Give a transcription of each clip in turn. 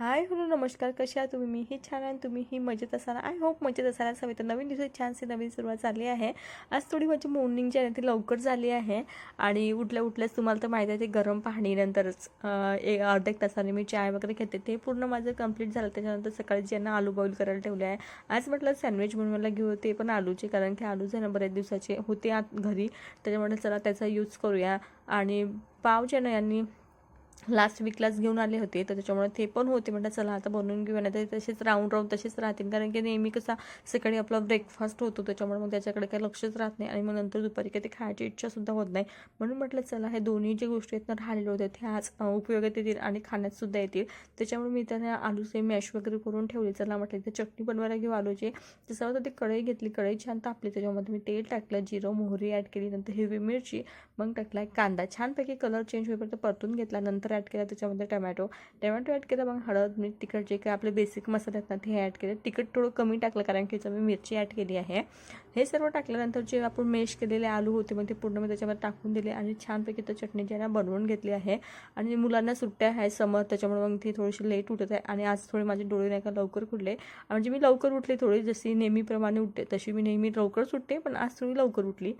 Hi hello नमस्कार. कसे आहात तुम्ही? मी ही छान आहे आणि तुम्हीही मजेत असाल. आय होप मजेत असायला हवी तर नवीन दिवसाची छानशी नवीन सुरुवात झाली आहे. आज थोडी माझी मॉर्निंग जी आहे ती लवकर झाली आहे. आणि उठल्या उठल्याच तुम्हाला तर माहिती आहे ते गरम पाहणीनंतरच एक अर्धा एक तासाने मी चाय वगैरे घेते. ते पूर्ण माझं कंप्लीट झालं. त्याच्यानंतर सकाळी ज्यांना आलू बॉईल करायला ठेवले आहे आज म्हटलं सँडविच बनवायला घेऊ ते पण आलूचे. कारण की आलू झालं ना दिवसाचे होते आत घरी. त्याच्यामुळे चला त्याचा यूज करूया. आणि पाव जे ना यांनी लास्ट वीकलाच घेऊन आले होते तर त्याच्यामुळे ते पण होते. म्हटलं चला आता बनवून घेऊया. नाही तर तसेच राऊंड राऊंड तसेच राहतील. कारण की नेहमी कसा सकाळी आपला ब्रेकफास्ट होतो त्याच्यामुळे मग त्याच्याकडे काही लक्षच राहत नाही. आणि मग नंतर दुपारी काही ते खायची इच्छासुद्धा होत नाही. म्हणून म्हटलं चला हे दोन्ही जे गोष्टी आहेत ना राहिलेले होते ते आज उपयोगात येतील आणि खाण्यातसुद्धा येतील. त्याच्यामुळे मी त्यांना आलूचे मॅश वगैरे करून ठेवले. चला म्हटलं इथे चटणी बनवायला घेऊ आलूची. तसं तर ती कढई घेतली कढई छान तापली त्याच्यामध्ये मी तेल टाकलं जिरं मोहरी ॲड केली नंतर हिरवी मिरची मग टाकला कांदा. छानपैकी कलर चेंज होईपर्यंत परतून घेतला. नंतर ॲड केला त्याच्यामध्ये टमॅटो टमॅटो ॲड केला मग हळद मीठ तिखट जे काय आपले बेसिक मसाले आहेत ना ते ॲड केले. तिखट थोडं कमी टाकलं कारण की त्याच्यामध्ये मी मिरची ॲड केली आहे. हे सर्व टाकल्यानंतर जे आपण मेश केलेले आलू होते मग ते पूर्ण मी त्याच्यामध्ये टाकून दिले आणि छानपैकी तर चटणी जी आहे ना बनवून घेतली आहे. आणि मुलांना सुट्ट्या आहे समर त्याच्यामुळे मग ती थोडीशी लेट उठत आहे. आणि आज थोडे माझे डोळे नाही का लवकर उठले म्हणजे मी लवकर उठले थोडी जशी नेहमीप्रमाणे उठते तशी मी नेहमी लवकरच उठते पण आज थोडी लवकर उठली.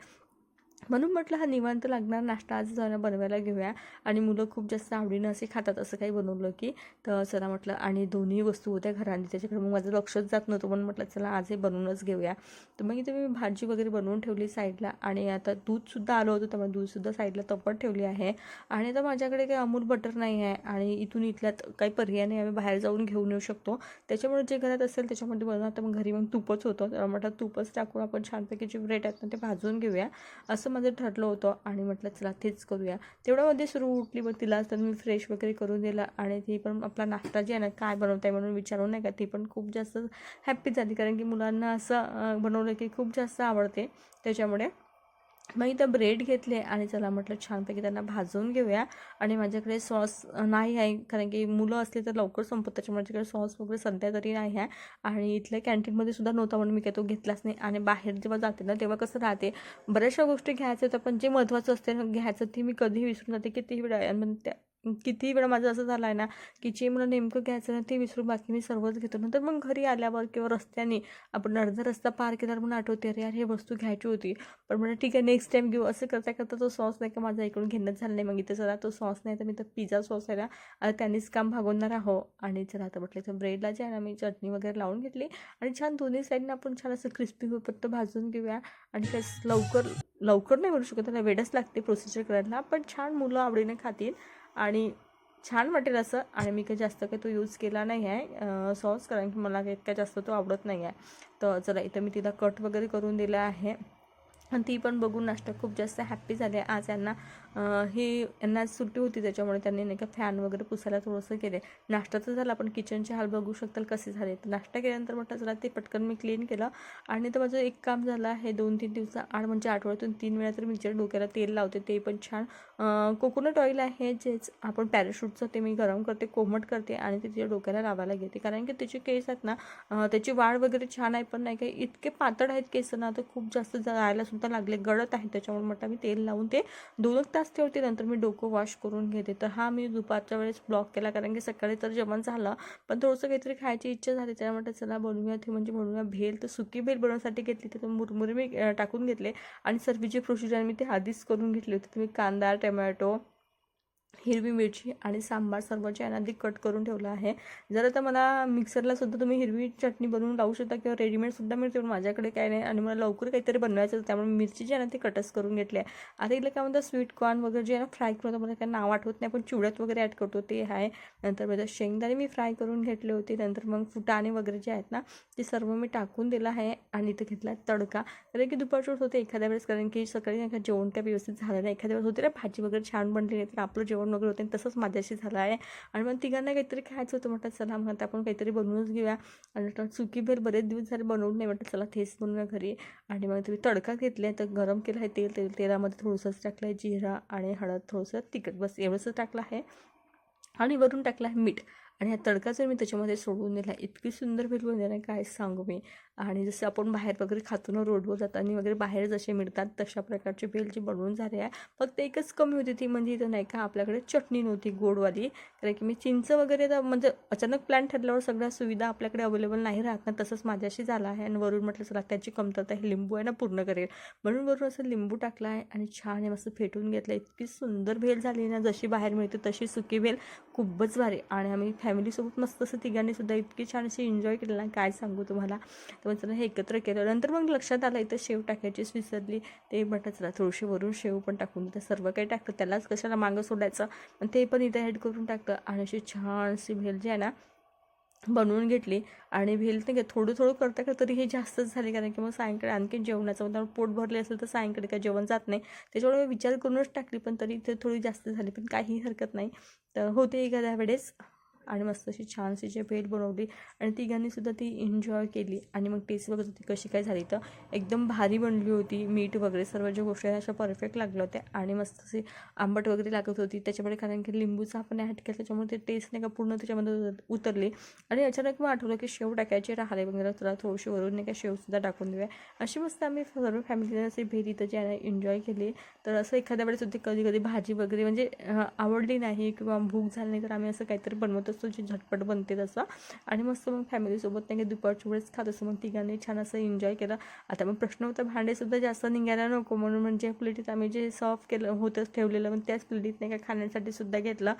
म्हणून म्हटलं हा निवांत लागणार नाश्ता आज जरा बनवायला घेऊया. आणि मुलं खूप जास्त आवडीनं असे खातात असं काही बनवलं की तर चला म्हटलं आणि दोन्ही वस्तू होत्या घराने त्याच्याकडे मग माझं लक्षच जात नव्हतं म्हणून म्हटलं चला आज हे बनवूनच घेऊया. तर मग इथे मी भाजी वगैरे बनवून ठेवली साईडला आणि आता दूधसुद्धा आलं होतं त्यामुळे दूधसुद्धा साईडला तपट ठेवली आहे. आणि आता माझ्याकडे काही अमूल बटर नाही आहे आणि इथून इथल्यात काही पर्याय नाही आम्ही बाहेर जाऊन घेऊन येऊ शकतो. त्याच्यामुळे जे घरात असेल त्याच्यामध्ये बनवून आता मग घरी मग तूपच होतं. म्हटलं तूपच टाकून आपण छानपैकी जे ब्रेड आहेत ना ते भाजून घेऊया. असं माझं ठरलं होतं आणि म्हटलं चला तेच करूया. तेवढ्यामध्ये सुरू उठली मग तिला तर मी फ्रेश वगैरे करून दिला आणि ती पण आपला नाश्ता जे आहे ना काय बनवताय म्हणून विचारून नाही का ती पण खूप जास्त हॅप्पी झाली. कारण की मुलांना असं बनवलं की खूप जास्त आवडते. त्याच्यामुळे मग इथं ब्रेड घेतले आणि चला म्हटलं छानपैकी त्यांना भाजून घेऊया. आणि माझ्याकडे सॉस नाही आहे कारण की मुलं असले तर लवकर संपत त्याच्यामुळे माझ्याकडे सॉस वगैरे सध्या तरी नाही आहे. आणि इथल्या कॅन्टीनमध्ये सुद्धा नव्हता म्हणून मी काय तो घेतलाच नाही. आणि बाहेर जेव्हा जाते ना तेव्हा कसं राहते बऱ्याचशा गोष्टी घ्यायच्या होत्या पण जे महत्त्वाचं असते ना घ्यायचं ते मी कधीही विसरून जाते. कितीही वेळा म्हणजे त्या किती वेळा माझं असं झालं आहे ना की जे मला नेमकं घ्यायचं ना ते विसरून बाकी मी सर्वच घेतो. नंतर मग घरी आल्यावर किंवा रस्त्याने आपण अर्धा रस्ता पार केल्यावर मला आठवते अरे यार हे वस्तू घ्यायची होती. पण म्हणजे ठीक आहे नेक्स्ट टाईम घेऊ. असं करता करता तो सॉस नाही का माझा इकडून घेणं झालं नाही. मग इथे चला तो सॉस नाही तर मी तर पिझ्झा सॉस आहे ना त्यांनीच काम भागवणार आहो आणि चला आता म्हटलं तर ब्रेडला जे आहे ना मी चटणी वगैरे लावून घेतली. आणि छान दोन्ही साईडनं आपण छान असं क्रिस्पी होईपर्यंत भाजून घेऊया. आणि त्यास लवकर लवकर नाही म्हणू शकत त्याला वेळच लागते प्रोसिजर करायला. पण छान मुलं आवडीने खातील. आणि छान वाटेल असं. आणि मी काही जास्त काही तो यूज केला नाही आहे सॉस कारण की मला काही इतका जास्त तो आवडत नाही आहे तर चला इथं मी तिला कट वगैरे करून दिला आहे. ती पण बघून नाश्ता खूप जास्त हॅप्पी झाले आज यांना ही यांना आज सुट्टी होती त्याच्यामुळे त्यांनी नाही का फॅन वगैरे पुसायला थोडंसं केले. नाश्ता तर झाला पण किचनचे हाल बघू शकताल कसे झाले. तर नाश्ता केल्यानंतर म्हटलं चला ते पटकन मी क्लीन केलं. आणि तर माझं एक काम झालं आहे दोन तीन दिवसा आड म्हणजे आठवड्यातून तीन वेळा तर मी तिच्या डोक्याला तेल लावते ते पण छान. कोकोनट ऑइल आहे जेच आपण पॅराशूटचं ते मी गरम करते कोमट करते आणि ते तिच्या डोक्याला लावायला घेते. कारण की त्याचे केस आहेत ना त्याची वाढ वगैरे छान आहे पण नाही काही इतके पातळ आहेत केस ना तर खूप जास्त जायला सुद्धा लागले गळत आहे. त्याच्यामुळे म्हटलं मी तेल लावून ते दोन एक तास ठेवते नंतर मी डोकं वॉश करून घेते. तर हा मी दुपारच्या वेळेस ब्लॉक केला कारण की सकाळी तर जेवण झालं पण थोडंसं काहीतरी खायची इच्छा झाली. त्यामुळे चला बनवूया ती. म्हणजे बनवूया भेल. तर सुकी भेल बनवण्यासाठी घेतली तर मुरमुरे मी टाकून घेतले. आणि सर्वीची प्रोसिजर मी ते आधीच करून घेतली होती. तुम्ही कांदा टमॅटो हिरवी मिरची आणि सांबार सर्व जे कट करून ठेवलं आहे. जर आता मला मिक्सरला सुद्धा तुम्ही हिरवी चटणी बनवून लावू शकता किंवा रेडीमेडसुद्धा मिळते पण माझ्याकडे काय नाही आणि मला लवकर काहीतरी बनवायचं होतं त्यामुळे मिरची जी आहे ना ती कटच करून घेतली आहे. आता इथलं काय म्हणतात स्वीट कॉर्न वगैरे जे आहे ना फ्राय करून मला काही नाव आठवत नाही पण चिवड्यात वगैरे ॲड करतो ते आहे. नंतर माझ्या शेंगदाणे मी फ्राय करून घेतले होते नंतर मग फुटाणे वगैरे जे आहेत ना ते सर्व मी टाकून दिलं आहे आणि इथं घेतला तडका. कारण की दुपारचं होते एखाद्या वेळेस कारण की सकाळी नाही का जेवण काय व्यवस्थित झालं नाही एखाद्या वेळेस होते ना भाजी वगैरे छान बनली नाही तर आपलं जेवण वगैरे होते आणि तसंच माझ्याशी झालं आहे. आणि मग तिघांना काहीतरी खायचं होतं म्हटलं चला मग आता आपण काहीतरी बनवूनच घेऊया. आणि म्हटलं सुकी भेल बरेच दिवस झाले बनवून नाही. म्हटलं चला तेच बनवूया घरी. आणि मग तुम्ही तडका घेतला तर गरम केलं आहे तेल तेल तेलामध्ये थोडंसंच टाकलं आहे जिरा आणि हळद थोडंसं तिखट बस एवढंच टाकलं आहे. आणि वरून टाकलं आहे मीठ. आणि हा तडका जर मी त्याच्यामध्ये सोडून दिला इतकी सुंदर भेल बनली ना काय सांगू मी. आणि जसं आपण बाहेर वगैरे खातो ना रोडवर जाताना वगैरे बाहेर जसे मिळतात तशा प्रकारची भेल बनवून झाली आहे. फक्त एकच कमी होती ती म्हणजे इथं नाही का आपल्याकडे चटणी नव्हती गोडवाली. कारण की मी चिंच वगैरे तर म्हणजे अचानक प्लॅन ठरल्यावर सगळ्या सुविधा आपल्याकडे अवेलेबल नाही राहत ना तसंच माझ्याशी झालं आहे. आणि वरून म्हटलं चला त्याची कमतरता हे लिंबू आहे ना पूर्ण करेल. म्हणून वरून असं लिंबू टाकला आहे आणि छान आहे मस्त फेटून घेतलं. इतकी सुंदर भेल झाली ना जशी बाहेर मिळते तशी सुकी भेल. खूपच भारी. आणि आम्ही फॅमिलीसोबत मस्त असं तिघांनी सुद्धा इतकी छान अशी एन्जॉय केलं ना काय सांगू तुम्हाला. तर हे एकत्र केलं. नंतर मग लक्षात आलं इथं शेव टाकायचीच विसरली. ते म्हटलं चला थोडीशी वरून शेव पण टाकून तर सर्व काही टाकतं. त्यालाच कशाला मागं सोडायचं? पण ते पण इथं ॲड करून टाकतं. आणि अशी छानशी भेल जी आहे ना बनवून घेतली. आणि भेल नाही का थोडं थोडं करता का तरी हे जास्तच झाले. कारण की मग सायंकाळी आणखी जेवणाचं म्हणजे पोट भरले असेल तर सायंकाळी काय जेवण जात नाही. त्याच्यामुळे विचार करूनच टाकली पण तरी ते थोडी जास्त झाली. पण काही हरकत नाही. तर होते एखाद्या वेळेस. आणि मस्त अशी छानशी जी भेल बनवली आणि तिघांनीसुद्धा ती एन्जॉय केली. आणि मग टेस्ट बघत होती कशी काय झाली. तर एकदम भारी बनली होती मीठ वगैरे सर्व ज्या गोष्टी आहेत अशा परफेक्ट लागल्या होत्या. आणि मस्त अशी आंबट वगैरे लागत होती. त्याच्यामुळे कारण की लिंबूचं आपण ॲड केलं त्याच्यामुळे ते टेस्ट नाही का पूर्ण त्याच्यामध्ये उतरली. आणि अचानक मग आठवलं की शेव टाकायचे राहिले वगैरे. तुला थोडीशी वरून नाही का शेवसुद्धा टाकून देऊया. अशी मस्त आम्ही सर्व फॅमिलीने अशी भेल इथं जे आहे एन्जॉय केली. तर असं एखाद्या वेळेस होती कधी कधी भाजी वगैरे म्हणजे आवडली नाही किंवा भूक झाली नाही तर आम्ही असं काहीतरी बनवत असतो जे झटपट बनते तसं. आणि मस्त मग फॅमिलीसोबत नाही का दुपारच्या वेळेस खात असं मग तिघांनी छान असं एन्जॉय केलं. आता मग प्रश्न होता भांडेसुद्धा जास्त निघायला नको म्हणून म्हणजे प्लेटीत आम्ही जे सर्व केलं होतंच ठेवलेलं मग त्याच प्लेटीत नाही का खाण्यासाठी सुद्धा घेतलं.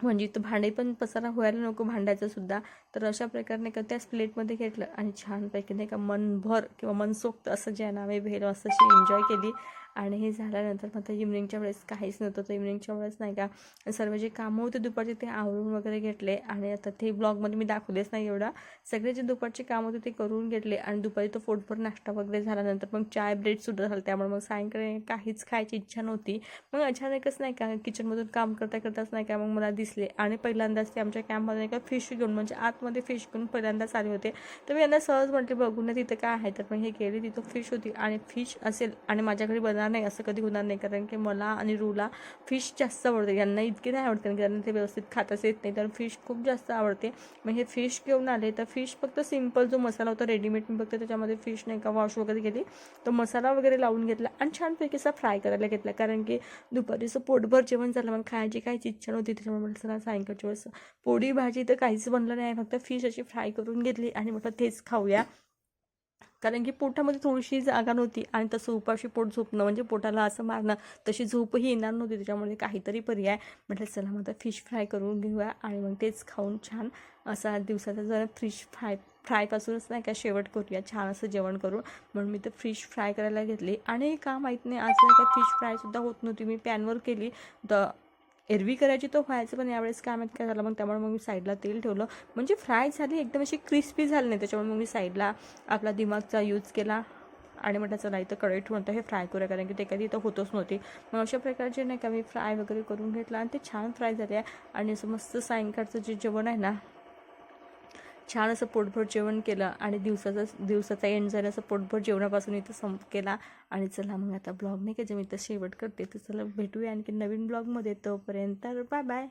म्हणजे इथं भांडे पण पसारा व्हायला नको भांड्याचं सुद्धा. तर अशा प्रकारे नाही का त्याच प्लेटमध्ये घेतलं आणि छानपैकी नाही का मनभर किंवा मनसोक्त असं जे आहे ना आम्ही भेल असं एन्जॉय केली. आणि हे झाल्यानंतर मग इव्हनिंगच्या वेळेस काहीच नव्हतं. तर इव्हनिंगच्या वेळेस नाही का सर्व जे कामं होते दुपारचे ते आवरून वगैरे घेतले आणि आता ते ब्लॉगमध्ये मी दाखवलेच नाही एवढा. सगळे जे दुपारचे काम होते ते करून घेतले आणि दुपारी तो फोटभर नाश्ता वगैरे झाल्यानंतर मग चाय ब्रेड सुद्धा झालं. त्यामुळे मग सायंकाळी काहीच खायची इच्छा नव्हती. मग अचानकच नाही का किचनमधून काम करता करताच नाही का मग मला दिसले. आणि पहिल्यांदाच ते आमच्या कॅम्पमध्ये नाही का फिश घेऊन म्हणजे आतमध्ये फिश घेऊन पहिल्यांदाच आले होते. तर मी यांना सहज म्हटले बघून तिथं काय आहे? तर मग हे गेले तिथं फिश होती आणि फिश असेल आणि माझ्याकडे बनणार होणार नाही असं कधी होणार नाही. कारण की मला आणि रूला फिश जास्त आवडते. यांना इतकी नाही आवडते कारण त्यांना ते व्यवस्थित खाताच येत नाही. तर फिश खूप जास्त आवडते. मग हे फिश घेऊन आले तर फिश फक्त सिंपल जो मसाला होता रेडीमेड मी फक्त त्याच्यामध्ये फिश नाही का वॉश वगैरे केली. तो मसाला वगैरे लावून घेतला आणि छानपैकी असा फ्राय करायला घेतला. कारण की दुपारीचं पोटभर जेवण झालं. मग खायची काहीच इच्छा नव्हती. त्याच्यामुळे म्हटलं चला सायंकाळच्या वेळेस पोळी भाजी तर काहीच बनलं नाही. फक्त फिश अशी फ्राय करून घेतली आणि म्हटलं तेच खाऊया. कारण की पोटामध्ये थोडीशी जागा नव्हती आणि तसं उपाशी पोट झोपणं म्हणजे पोटाला असं मारणं तशी झोपही येणार नव्हती. त्याच्यामुळे काहीतरी पर्याय म्हटलं चला मग आता फिश फ्राय करून घेऊया आणि मग तेच खाऊन छान असा दिवसाचा जरा फिश फ्राय फ्रायपासूनच नाही का शेवट करूया छान असं जेवण करून. म्हणून मी तर फिश फ्राय करायला घेतली. आणि का माहीत नाही आज नाही का फिश फ्रायसुद्धा होत नव्हती. मी पॅनवर केली. तर एरवी करायची तर व्हायचं पण यावेळेस काय माहीत काय झालं मग त्यामुळे मग मी साईडला तेल ठेवलं. म्हणजे फ्राय झाली एकदम अशी क्रिस्पी झाली नाही त्याच्यामुळे मग मी साईडला आपला दिमागचा यूज केला. आणि म्हटलं चला इथं कढई ठेवून तर हे फ्राय करूया कारण की ते कधी इथं होतच नव्हती. मग अशा प्रकारचे नाही का मी फ्राय वगैरे करून घेतला आणि ते छान फ्राय झाले. आहे आणि असं मस्त सायंकाळचं जे जेवण आहे ना छान असं पोटभर जेवण केलं आणि दिवसाचा दिवसाचा एंड झाला. असं पोटभर जेवणापासून इथं संप केला. आणि चला मग आता ब्लॉग नाही का जे मी इथं शेवट करते तर चला भेटूया आणखी नवीन ब्लॉगमध्ये तोपर्यंत बाय बाय